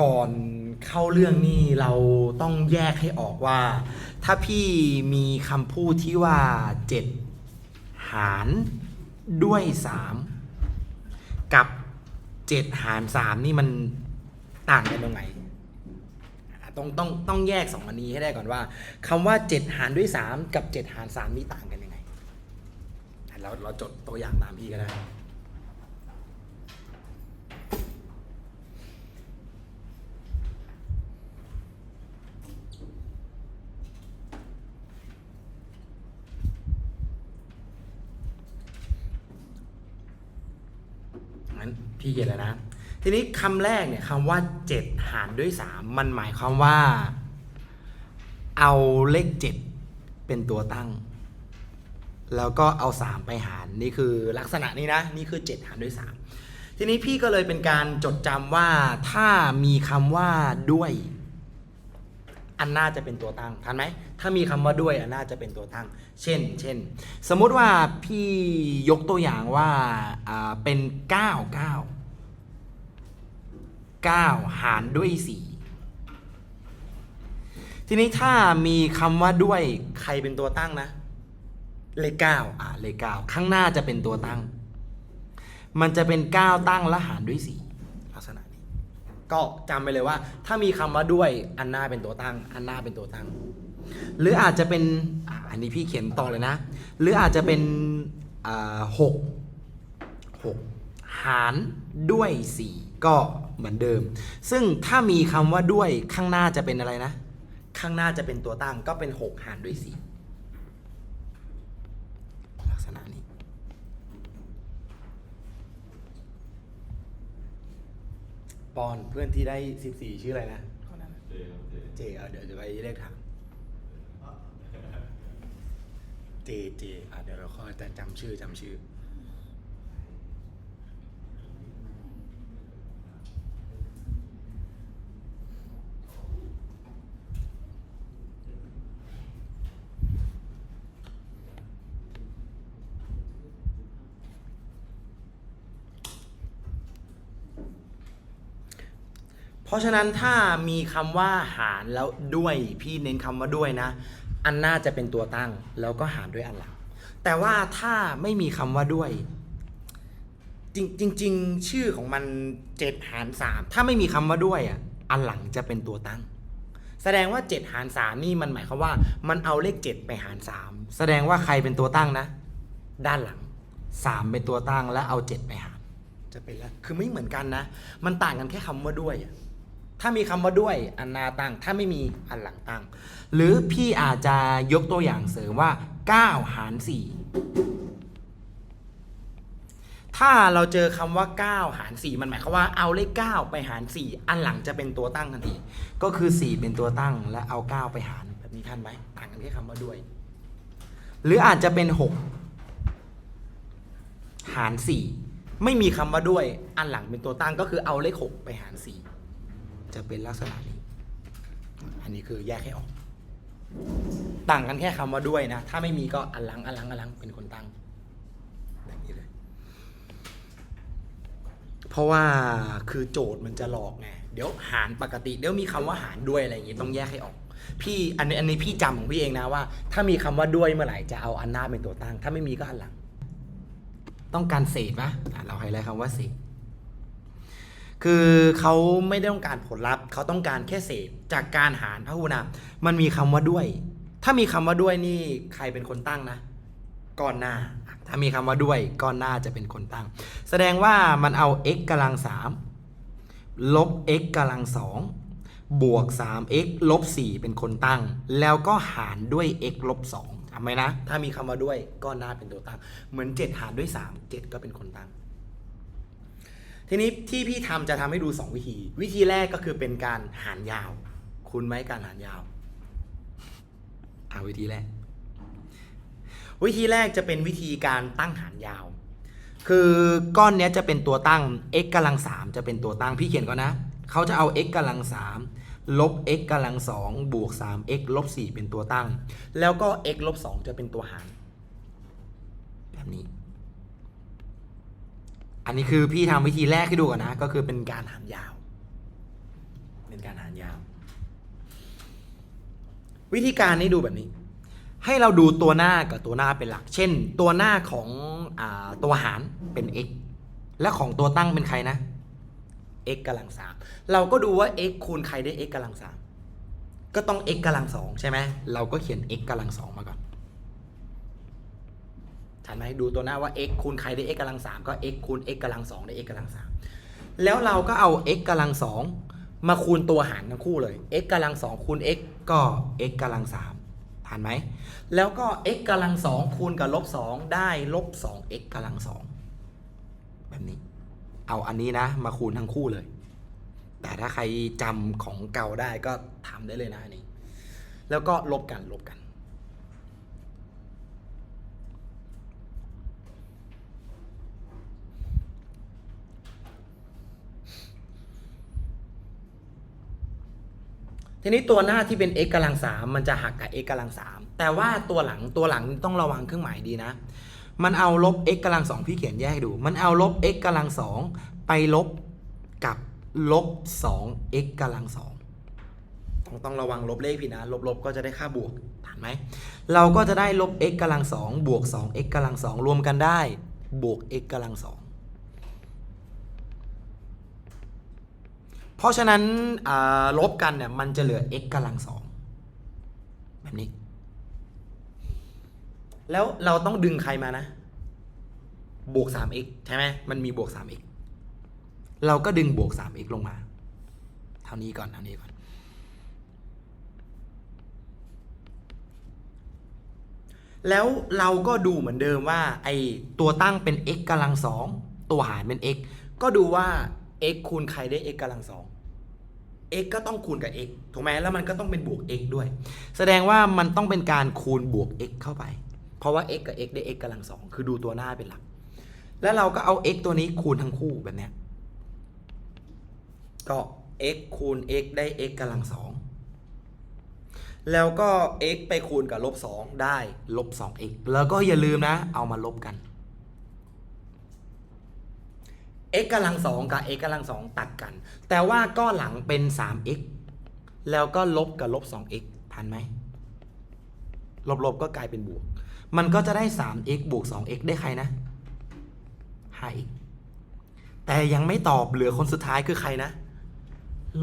ก่อนเข้าเรื่องนี่เราต้องแยกให้ออกว่า ถ้าพี่มีคำพูดที่ว่า 7 หารด้วย 3 กับ 7 หาร 3 นี่มันต่างกันตรงไหนต้องต้องต้องแยกสองอันนี้ให้ได้ก่อนว่าคำว่า 7 หารด้วย 3 กับ 7 หาร 3 นี่ต่างกันยังไงเราเราจดตัวอย่างตามพี่ก็ได้ งั้นพี่เขียนแล้วนะ ทีนี้คำแรกเนี่ยคำว่า 7 หารด้วย 3 มันหมายความว่า เอาเลข 7 เป็นตัวตั้ง แล้วก็เอา 3 ไปหาร นี่คือลักษณะนี้นะ นี่คือ 7 หารด้วย 3 ทีนี้พี่ก็เลยเป็นการจดจำว่าถ้ามีคำว่าด้วยอันน่าจะเป็นตัวตั้งทันไหม ถ้ามีคำว่าด้วยอันน่าจะเป็นตัวตั้ง เช่น เช่น สมมุติว่าพี่ยกตัวอย่างว่าอ่าเป็น 9 9 หารด้วย 4 ทีนี้ถ้ามีคำว่าด้วยใครเป็นตัวตั้งนะ เลข9อ่าเลข9ข้างหน้าจะเป็นตัวตั้ง มันจะเป็น 9 ตั้งและหารด้วย 4 ลักษณะนี้ ก็จำไปเลยว่า ถ้ามีคำว่าด้วยอันหน้าเป็นตัวตั้ง อันหน้าเป็นตัวตั้ง หรืออาจจะเป็นอ่าอันนี้พี่เขียนต่อเลยนะ หรืออาจจะเป็นอ่าหกหกหารด้วยสี่ก็ เหมือนเดิม ซึ่งถ้ามีคำว่าด้วยข้างหน้าจะเป็นอะไรนะ ข้างหน้าจะเป็นตัวตั้งก็เป็นหกหารด้วยสี่ลักษณะนี้ ปอนเพื่อนที่ได้ 14 ชื่ออะไรนะคนนั้นเจเอาเดี๋ยวจะไปเลขถามเจเจอะเดี๋ยวเราค่อยจะจำชื่อจำชื่อ เพราะฉะนั้นถ้ามีคำว่าหารแล้วด้วยพี่เน้นคำว่าด้วยนะ อันหน้าจะเป็นตัวตั้งแล้วก็หารด้วยอันหลัง แต่ว่าถ้าไม่มีคำว่าด้วย จริงจริงชื่อของมันเจ็ดหารสามถ้าไม่มีคำว่าด้วยอะอันหลังจะเป็นตัวตั้ง แสดงว่า 7 หารสามนี่มันหมายความว่า มันเอาเลข 7 ไปหารสามแสดงว่าใครเป็นตัวตั้งนะ ด้านหลัง 3 เป็นตัวตั้งแล้วเอา 7 ไปหารจะเป็นแล้วคือไม่เหมือนกันนะ มันต่างกันแค่คำว่าด้วยอะ ถ้ามีคำว่าด้วยอันหนาตั้ง ถ้าไม่มีอันหลังตั้ง หรือพี่อาจจะยกตัวอย่างเสริมว่า 9 หาร 4 ถ้าเราเจอคำว่า 9 หาร 4 มันหมายความว่าเอาเลข 9 ไปหาร 4 อันหลังจะเป็นตัวตั้งทันที ก็คือ 4 เป็นตัวตั้ง และเอา 9 ไปหารแบบนี้ทันไหมต่างกันแค่คำว่าด้วย หรืออาจจะเป็น 6 หาร 4 ไม่มีคำว่าด้วย อันหลังเป็นตัวตั้งก็คือเอาเลข 6 ไปหาร 4 จะเป็นลักษณะนี้ อันนี้คือแยกให้ออก ต่างกันแค่คำว่าด้วยนะ ถ้าไม่มีก็อัลังอัลังอัลังเป็นคนตั้งแบบนี้เลย เพราะว่าคือโจทย์มันจะหลอกไง เดี๋ยวหารปกติ เดี๋ยวมีคำว่าหารด้วยอะไรอย่างงี้ต้องแยกให้ออก พี่อันนี้อันนี้พี่จำของพี่เองนะว่า ถ้ามีคำว่าด้วยเมื่อไหร่จะเอาอันหน้าเป็นตัวตั้ง ถ้าไม่มีก็อันหลัง ต้องการเศษปะอะเราไฮไลท์คำว่าเศษ คือเขาไม่ได้ต้องการผลลัพธ์เขาต้องการแค่เศษจากการหารพหุนามมันมีคำว่าด้วย ถ้ามีคำว่าด้วยนี่ใครเป็นคนตั้งนะก้อนหน้า ถ้ามีคำว่าด้วยก้อนหน้าจะเป็นคนตั้ง แสดงว่ามันเอา x กำลัง3ลบ x กำลัง2บวก 3x ลบ 4 เป็นคนตั้ง แล้วก็หารด้วย x ลบ2จำไหมนะ ถ้ามีคำว่าด้วยก้อนหน้าเป็นตัวตั้ง เหมือน 7 หารด้วย 3 7 ก็เป็นคนตั้ง ทีนี้ที่พี่ทำจะทำให้ดู 2 วิธี วิธีแรกก็คือเป็นการหารยาว คุณไหมการหารยาวอ่าวิธีแรก วิธีแรกจะเป็นวิธีการตั้งหารยาว คือก้อนเนี้ยจะเป็นตัวตั้ง x กำลัง 3 จะเป็นตัวตั้งพี่เขียนก่อนนะเขาจะเอา x กำลัง3ลบ x กำลัง2บวก 3x ลบ4เป็นตัวตั้ง แล้วก็ x ลบ2จะเป็นตัวหาร แบบนี้ อันนี้คือพี่ทำวิธีแรกให้ดูก่อนนะ ก็คือเป็นการหารยาว เป็นการหารยาว วิธีการนี้ดูแบบนี้ ให้เราดูตัวหน้ากับตัวหน้าเป็นหลัก เช่น ตัวหน้าของอาตัวหารเป็น x และของตัวตั้งเป็นใครนะ x กำลังสามเราก็ดูว่า x คูณใครได้ x กำลังสามก็ต้อง x กำลังสองใช่ไหมเราก็เขียน x กำลังสองมาก่อน ทันไหมดูตัวหน้าว่า x คูณใครได้ x กำลังสามก็ x คูณ x กำลังสองได้ x กำลังสามแล้วเราก็เอา x กำลังสองมาคูณตัวหารทั้งคู่เลย x กำลังสองคูณ x ก็ x กำลังสามทันไหม แล้วก็ x กำลังสองคูณกับลบสองได้ลบสอง x กำลังสองแบบนี้ เอาอันนี้นะ มาคูณทั้งคู่เลย แต่ถ้าใครจำของเก่าได้ก็ทำได้เลยนะอันนี้ แล้วก็ลบกันลบกัน ทีนี้ตัวหน้าที่เป็น x กำลังสามมันจะหักกับ x กำลังสามแต่ว่าตัวหลังตัวหลังต้องระวังเครื่องหมายดีนะ มันเอาลบ x กำลังสองพี่เขียนแยกให้ดู มันเอาลบ x กำลังสองไปลบกับลบ 2x กำลังสองต้องต้องระวังลบเลขผิดนะ ลบลบก็จะได้ค่าบวกทันไหม เราก็จะได้ลบ x กำลังสองบวก 2x กำลังสองรวมกันได้บวก x กำลังสอง เพราะฉะนั้นลบกันเนี่ยมันจะเหลือ x กำลังสองแบบนี้ แล้วเราต้องดึงใครมานะ บวก 3x ใช่ไหมมันมีบวก 3x เราก็ดึงบวก 3x ลงมา เท่านี้ก่อน เท่านี้ก่อน แล้วเราก็ดูเหมือนเดิมว่า ไอตัวตั้งเป็น x กำลังสองตัวหารเป็น x ก็ดูว่า x คูณใครได้ x กำลังสอง x ก็ต้องคูณกับ x ถูกไหมแล้วมันก็ต้องเป็นบวก x ด้วย แสดงว่ามันต้องเป็นการคูณบวก x เข้าไป เพราะว่า x กับ x ได้ x กำลังสองคือดูตัวหน้าเป็นหลัก แล้วเราก็เอา x ตัวนี้คูณทั้งคู่แบบนี้ก็ x คูณ x ได้ x กำลังสองแล้วก็ x ไปคูณกับลบสองได้ลบ 2x แล้วก็อย่าลืมนะ เอามาลบกัน x กำลังสองกับ x กำลังสองตัดกัน แต่ว่าก็หลังเป็น 3x แล้วก็ลบกับลบ 2x ทันไหม ลบๆก็กลายเป็นบวก มันก็จะได้ 3x บวก 2x ได้ใครนะ 5x แต่ยังไม่ตอบเหลือคนสุดท้ายคือใครนะ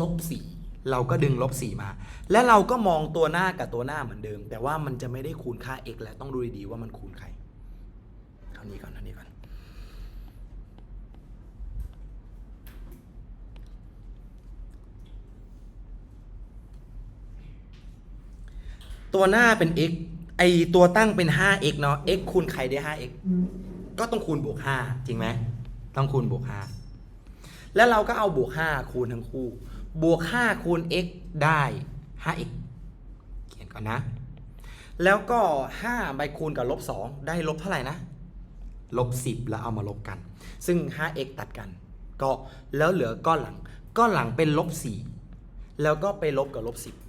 ลบ 4 เราก็ดึงลบ 4 มา และเราก็มองตัวหน้ากับตัวหน้าเหมือนเดิม แต่ว่ามันจะไม่ได้คูณค่า x แล้วต้องดูดีๆว่ามันคูณใคร เท่านี้ก่อนเท่านี้ก่อน ตัวหน้าเป็น x ไอตัวตั้งเป็น 5x เนาะ x คูณใครได้ 5x ก็ต้องคูณบวก 5 จริงไหม ต้องคูณบวก 5 แล้วเราก็เอาบวก 5 คูณทั้งคู่ บวก 5 คูณ x ได้ 5x เขียนก่อนนะ แล้วก็ 5 ไปคูณกับลบ 2 ได้ลบเท่าไหร่นะ ลบ 10 แล้วเอามาลบกัน ซึ่ง 5x ตัดกัน ก็แล้วเหลือก้อนหลัง ก้อนหลังเป็นลบ 4 แล้วก็ไปลบกับลบ 10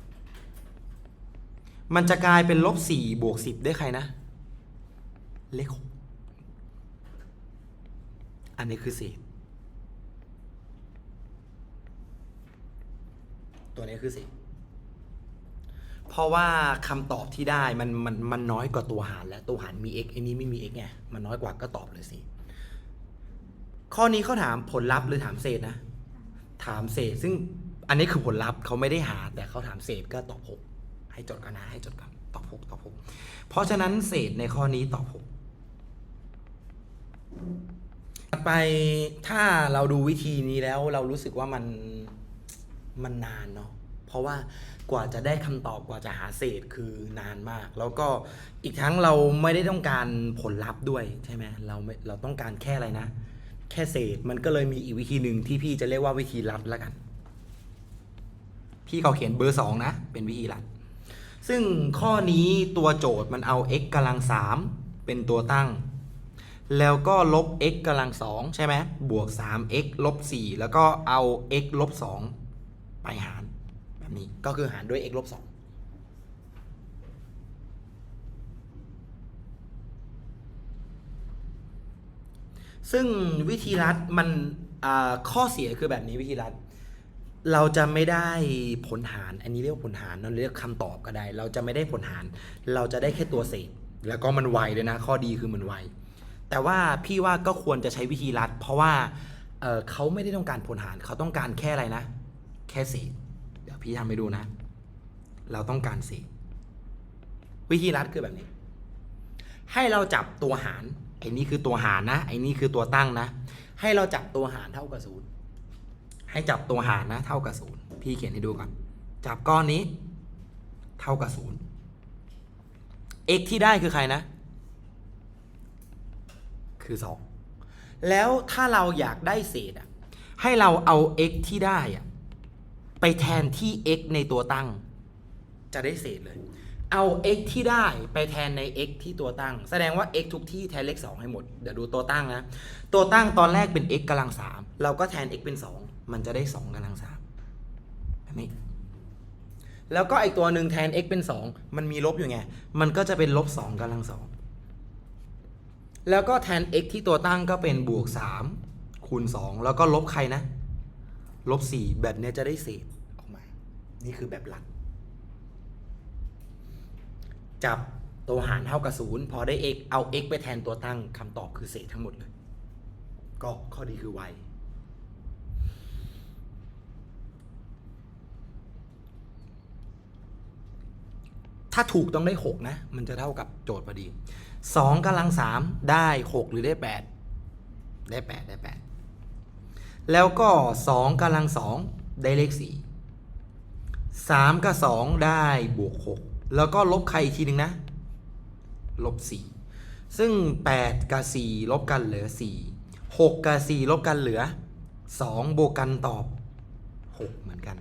มันจะกลายเป็นลบสี่บวกสิบได้ใครนะ เลขหกอันนี้คือเศษ ตัวนี้คือเศษ เพราะว่าคำตอบที่ได้มันมันมันน้อยกว่าตัวหารแล้ว ตัวหารมี x อันนี้ไม่มี x ไง มันน้อยกว่าก็ตอบเลยสิ ข้อนี้เขาถามผลลัพธ์หรือถามเศษนะ ถามเศษ ซึ่งอันนี้คือผลลัพธ์เขาไม่ได้หาแต่เขาถามเศษก็ตอบหก ให้จดกันนะให้จดกันตอบหกตอบหกเพราะฉะนั้นเศษในข้อนี้ตอบหกถัดไปถ้าเราดูวิธีนี้แล้วเรารู้สึกว่ามันมันนานเนาะเพราะว่ากว่าจะได้คำตอบกว่าจะหาเศษคือนานมาก แล้วก็อีกทั้งเราไม่ได้ต้องการผลลัพธ์ด้วยใช่ไหมเราไม่เราต้องการแค่อะไรนะ แค่เศษมันก็เลยมีอีกวิธีหนึ่งที่พี่จะเรียกว่าวิธีลัดแล้วกัน พี่เขาเขียนเบอร์สองนะเป็นวิธีลัด ซึ่งข้อนี้ตัวโจทย์มันเอา x กำลัง 3 เป็นตัวตั้ง แล้วก็ลบ x กำลัง 2 ใช่ไหมบวก 3x ลบ 4 แล้วก็เอา x ลบ 2 ไปหารแบบนี้ก็คือหารด้วย x ลบ 2ซึ่งวิธีรัดมันข้อเสียคือแบบนี้วิธีรัด เราจะไม่ได้ผลหาร อันนี้เรียกผลหารเราเรียกคำตอบก็ได้ เราจะไม่ได้ผลหาร เราจะได้แค่ตัวเศษ แล้วก็มันไวด้วยนะ ข้อดีคือมันไว แต่ว่าพี่ว่าก็ควรจะใช้วิธีรัด เพราะว่าเเขาไม่ได้ต้องการผลหาร เขาต้องการแค่อะไรนะ แค่เศษ เดี๋ยวพี่ทำให้ดูนะ เราต้องการเศษ วิธีรัดคือแบบนี้ ให้เราจับตัวหารไอ้นี่คือตัวหารนะไอ้นี่คือตัวตั้งนะ ให้เราจับตัวหารเท่ากับศูนย์ ให้จับตัวหารนะ เท่ากับศูนย์พี่เขียนให้ดูก่อน จับก้อนนี้ เท่ากับศูนย์ x ที่ได้คือใครนะ คือสองแล้วถ้าเราอยากได้เศษอะ ให้เราเอา x ที่ได้อะ ไปแทนที่ x ในตัวตั้ง จะได้เศษเลย เอา x ที่ได้ไปแทนใน x ที่ตัวตั้ง แสดงว่า x ทุกที่แทนเลข2ให้หมด เดี๋ยวดูตัวตั้งนะ ตัวตั้งตอนแรกเป็น x กำลัง3เราก็แทน x เป็น 2 มันจะได้ 2กำลัง3แบบนี้แล้วก็อีกตัวหนึ่งแทน x เป็น 2 มันมีลบอยู่ไง มันก็จะเป็นลบ2กำลัง2แล้วก็แทน x ที่ตัวตั้งก็เป็นบวก 3 คูณ 2 แล้วก็ลบใครนะ ลบ 4 แบบเนี้ยจะได้เศษออกมา นี่คือแบบหลัก จับตัวหารเท่ากับศูนย์พอได้ x เอา x ไปแทนตัวตั้งคำตอบคือเศษทั้งหมดเลย ก็ข้อดีคือไว ถ้าถูกต้องได้ 6 นะ มันจะเท่ากับโจทย์พอดี 2กำลัง 3 ได้ 6 หรือได้ 8 ได้ 8 ได้ 8 แล้วก็ 2กำลัง 2 ได้เลข 4 3 กับ 2 ได้บวก 6 แล้วก็ลบใครอีกทีหนึ่งนะ ลบ 4 ซึ่ง 8 กับ 4 ลบกันเหลือ 4 6 กับ 4 ลบกันเหลือ 2 บวกกันตอบ 6 เหมือนกัน